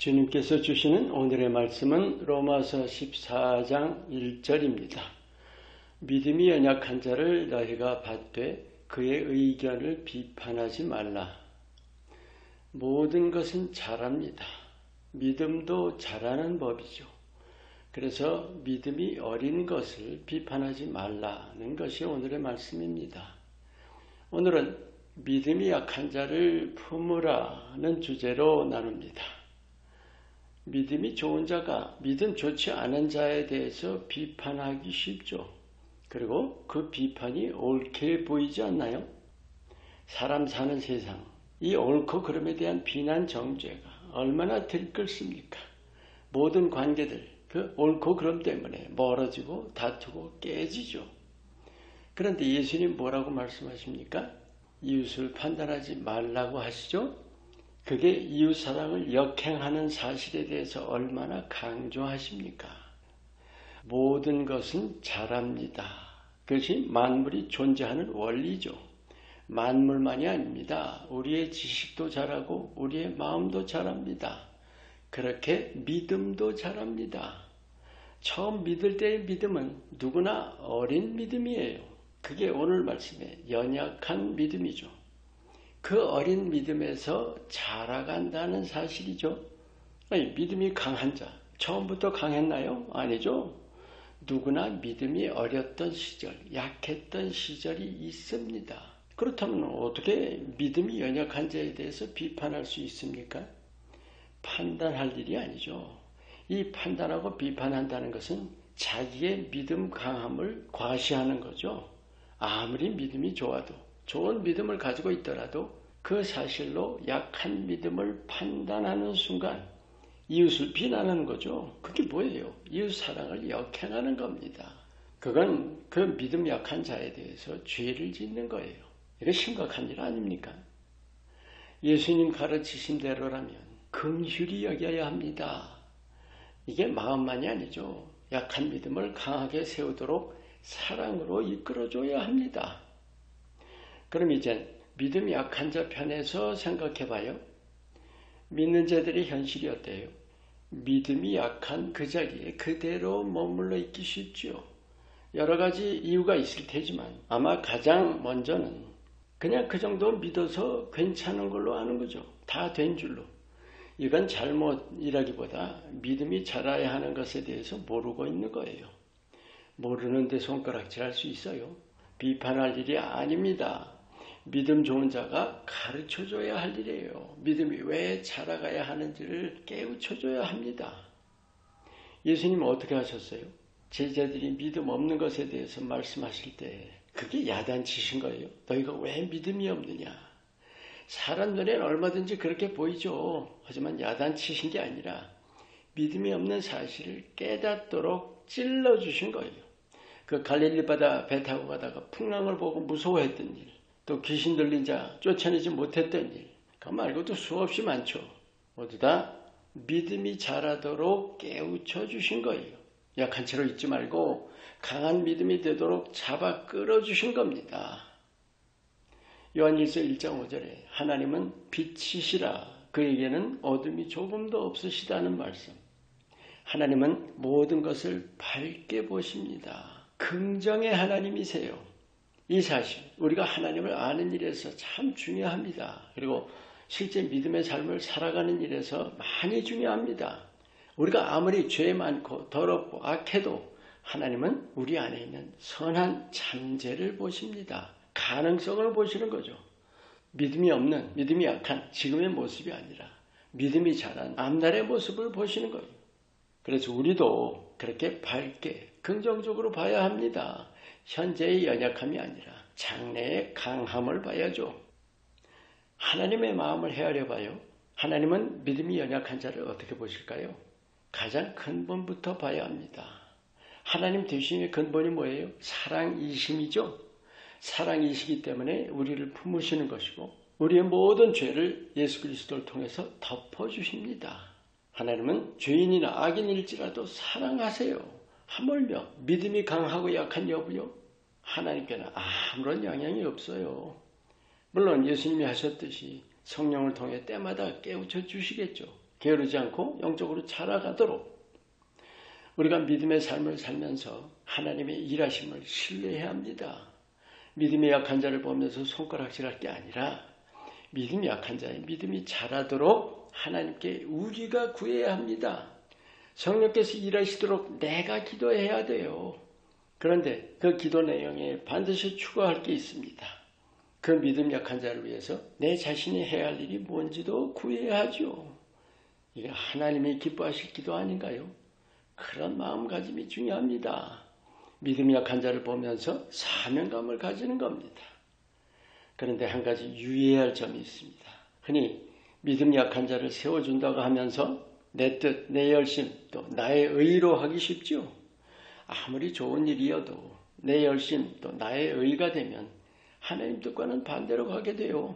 주님께서 주시는 오늘의 말씀은 로마서 14장 1절입니다. 믿음이 연약한 자를 너희가 받되 그의 의견을 비판하지 말라. 모든 것은 잘합니다. 믿음도 잘하는 법이죠. 그래서 믿음이 어린 것을 비판하지 말라는 것이 오늘의 말씀입니다. 오늘은 믿음이 약한 자를 품으라는 주제로 나눕니다. 믿음이 좋은 자가 믿음 좋지 않은 자에 대해서 비판하기 쉽죠. 그리고 그 비판이 옳게 보이지 않나요? 사람 사는 세상, 이 옳고 그름에 대한 비난 정죄가 얼마나 들끓습니까? 모든 관계들, 그 옳고 그름 때문에 멀어지고 다투고 깨지죠. 그런데 예수님 뭐라고 말씀하십니까? 이웃을 판단하지 말라고 하시죠? 그게 이웃사랑을 역행하는 사실에 대해서 얼마나 강조하십니까? 모든 것은 잘합니다. 그것이 만물이 존재하는 원리죠. 만물만이 아닙니다. 우리의 지식도 잘하고 우리의 마음도 잘합니다. 그렇게 믿음도 잘합니다. 처음 믿을 때의 믿음은 누구나 어린 믿음이에요. 그게 오늘 말씀의 연약한 믿음이죠. 그 어린 믿음에서 자라간다는 사실이죠. 아니, 믿음이 강한 자, 처음부터 강했나요? 아니죠. 누구나 믿음이 어렸던 시절, 약했던 시절이 있습니다. 그렇다면 어떻게 믿음이 연약한 자에 대해서 비판할 수 있습니까? 판단할 일이 아니죠. 이 판단하고 비판한다는 것은 자기의 믿음 강함을 과시하는 거죠. 아무리 믿음이 좋아도 좋은 믿음을 가지고 있더라도 그 사실로 약한 믿음을 판단하는 순간 이웃을 비난하는 거죠. 그게 뭐예요? 이웃 사랑을 역행하는 겁니다. 그건 그 믿음 약한 자에 대해서 죄를 짓는 거예요. 이게 심각한 일 아닙니까? 예수님 가르치신 대로라면 긍휼히 여겨야 합니다. 이게 마음만이 아니죠. 약한 믿음을 강하게 세우도록 사랑으로 이끌어줘야 합니다. 그럼 이제 믿음이 약한 자 편에서 생각해 봐요. 믿는 자들의 현실이 어때요? 믿음이 약한 그 자리에 그대로 머물러 있기 쉽죠. 여러 가지 이유가 있을 테지만 아마 가장 먼저는 그냥 그 정도 믿어서 괜찮은 걸로 아는 거죠. 다 된 줄로. 이건 잘못이라기보다 믿음이 자라야 하는 것에 대해서 모르고 있는 거예요. 모르는데 손가락질 할 수 있어요. 비판할 일이 아닙니다. 믿음 좋은 자가 가르쳐 줘야 할 일이에요. 믿음이 왜 자라가야 하는지를 깨우쳐 줘야 합니다. 예수님은 어떻게 하셨어요? 제자들이 믿음 없는 것에 대해서 말씀하실 때 그게 야단치신 거예요. 너희가 왜 믿음이 없느냐? 사람 눈에는 얼마든지 그렇게 보이죠. 하지만 야단치신 게 아니라 믿음이 없는 사실을 깨닫도록 찔러주신 거예요. 그 갈릴리 바다 배 타고 가다가 풍랑을 보고 무서워했던 일. 또 귀신 들린 자 쫓아내지 못했던 일, 그 말고도 수없이 많죠. 모두 다 믿음이 자라도록 깨우쳐 주신 거예요. 약한 채로 있지 말고 강한 믿음이 되도록 잡아 끌어 주신 겁니다. 요한일서 1장 5절에 하나님은 빛이시라 그에게는 어둠이 조금도 없으시다는 말씀. 하나님은 모든 것을 밝게 보십니다. 긍정의 하나님이세요. 이 사실, 우리가 하나님을 아는 일에서 참 중요합니다. 그리고 실제 믿음의 삶을 살아가는 일에서 많이 중요합니다. 우리가 아무리 죄 많고 더럽고 악해도 하나님은 우리 안에 있는 선한 참재를 보십니다. 가능성을 보시는 거죠. 믿음이 없는, 믿음이 약한 지금의 모습이 아니라 믿음이 자란 앞날의 모습을 보시는 거예요. 그래서 우리도 그렇게 밝게, 긍정적으로 봐야 합니다. 현재의 연약함이 아니라 장래의 강함을 봐야죠. 하나님의 마음을 헤아려 봐요. 하나님은 믿음이 연약한 자를 어떻게 보실까요? 가장 근본부터 봐야 합니다. 하나님 되심의 근본이 뭐예요? 사랑이심이죠. 사랑이시기 때문에 우리를 품으시는 것이고 우리의 모든 죄를 예수 그리스도를 통해서 덮어주십니다. 하나님은 죄인이나 악인일지라도 사랑하세요. 하물며 믿음이 강하고 약한 여부요? 하나님께는 아무런 영향이 없어요. 물론 예수님이 하셨듯이 성령을 통해 때마다 깨우쳐 주시겠죠. 게으르지 않고 영적으로 자라가도록 우리가 믿음의 삶을 살면서 하나님의 일하심을 신뢰해야 합니다. 믿음의 약한 자를 보면서 손가락질할 게 아니라 믿음이 약한 자의 믿음이 자라도록 하나님께 우리가 구해야 합니다. 성령께서 일하시도록 내가 기도해야 돼요. 그런데 그 기도 내용에 반드시 추가할 게 있습니다. 그 믿음 약한 자를 위해서 내 자신이 해야 할 일이 뭔지도 구해야 하죠. 이게 하나님이 기뻐하실 기도 아닌가요? 그런 마음가짐이 중요합니다. 믿음 약한 자를 보면서 사명감을 가지는 겁니다. 그런데 한 가지 유의해야 할 점이 있습니다. 흔히 믿음 약한 자를 세워준다고 하면서 내 뜻, 내 열심, 또 나의 의로 하기 쉽죠. 아무리 좋은 일이어도 내 열심, 또 나의 의가 되면 하나님 뜻과는 반대로 가게 돼요.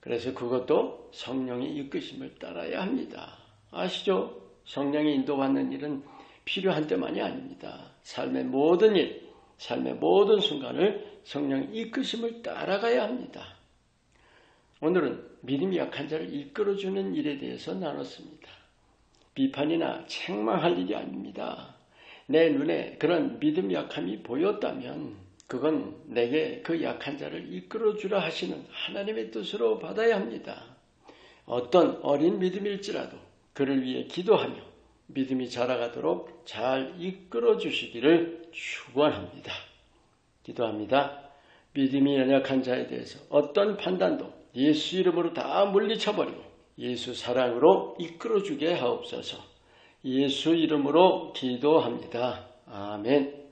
그래서 그것도 성령의 이끄심을 따라야 합니다. 아시죠? 성령이 인도받는 일은 필요한 때만이 아닙니다. 삶의 모든 일, 삶의 모든 순간을 성령 이끄심을 따라가야 합니다. 오늘은 믿음이 약한 자를 이끌어주는 일에 대해서 나눴습니다. 비판이나 책망할 일이 아닙니다. 내 눈에 그런 믿음 약함이 보였다면 그건 내게 그 약한 자를 이끌어주라 하시는 하나님의 뜻으로 받아야 합니다. 어떤 어린 믿음일지라도 그를 위해 기도하며 믿음이 자라가도록 잘 이끌어 주시기를 축원합니다. 기도합니다. 믿음이 연약한 자에 대해서 어떤 판단도 예수 이름으로 다 물리쳐버리고 예수 사랑으로 이끌어주게 하옵소서. 예수 이름으로 기도합니다. 아멘.